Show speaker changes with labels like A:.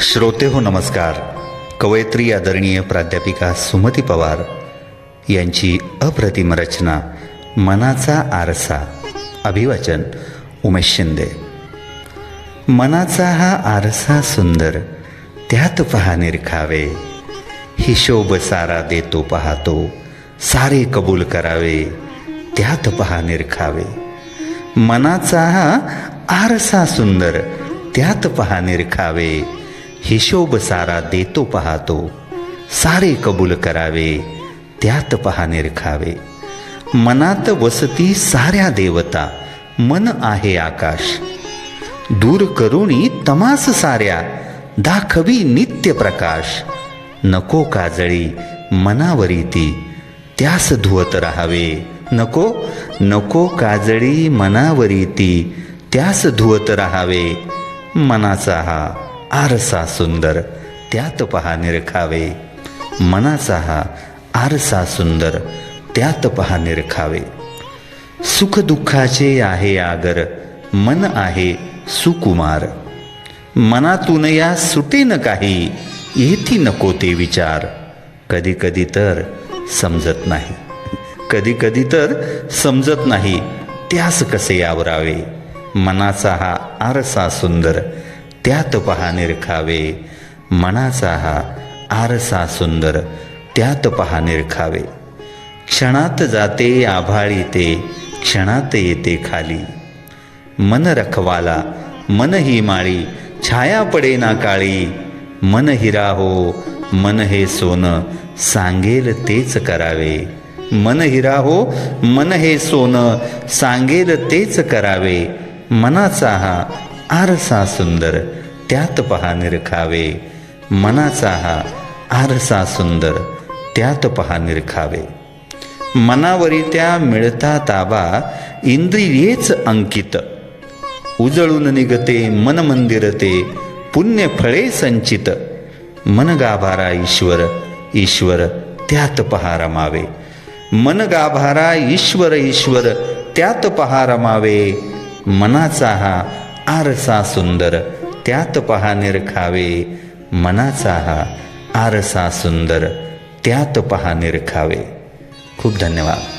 A: श्रोते हो नमस्कार. कवयित्री आदरणीय प्राध्यापिका सुमती पवार यांची अप्रतिम रचना मनाचा आरसा. अभिवाचन उमेश शिंदे. मनाचा हा आरसा सुंदर त्यात पहा निरखावे. हिशोब सारा देतो पाहतो सारे कबूल करावे त्यात पहा निरखावे. मनाचा हा आरसा सुंदर त्यात पहा निरखावे. हिशोब सारा देतो पाहतो. सारे कबूल करावे त्यात पहा निरखावे. मनात वसती साऱ्या देवता मन आहे आकाश. दूर करुणी तमास साऱ्या दाखवी नित्य प्रकाश. नको काजळी मनावरी ती त्यास धुवत राहावे. नको नको काजळी मनावरी ती त्यास धुवत राहावे. मनाचा हा आरसा सुंदर त्यात पहा निरखावे. मनाचा हा आरसा सुंदर त्यात पहा निरखावे. सुखदुःखाचे आहे आगर मन आहे सुकुमार. मनातून या सुटेन काही येथी नको ते विचार. कधी कधी तर समजत नाही. कधी कधी तर समजत नाही त्यास कसे आवरावे. मनाचा हा आरसा सुंदर त्यात पहा निरखावे. मनाचा हा आरसा सुंदर त्यात पहा निरखावे. क्षणात जाते आभाळी ते क्षणात येते खाली. मन रखवाला मन ही माळी छाया पडे ना काळी. मन हिरा हो मन हे सोनं सांगेल तेच करावे. मन हिरा हो मन हे सोनं सांगेल तेच करावे. मनाचा हा आरसा सुंदर त्यात पहा निरखावे. मनाचा हा आरसा सुंदर त्यात पहा निरखावे. मनावरी त्या मिळता ताबा इंद्रियेच अंकित. उजळून निघते मन मंदिर ते पुण्य फळे संचित. मन गाभारा ईश्वर ईश्वर त्यात पहा रमावे. मन गाभारा ईश्वर ईश्वर त्यात पहा रमावे. मनाचा हा आरसा सुंदर त्यात पहा निरखावे. मनाचा हा आरसा सुंदर त्यात पहा निरखावे. खूप धन्यवाद.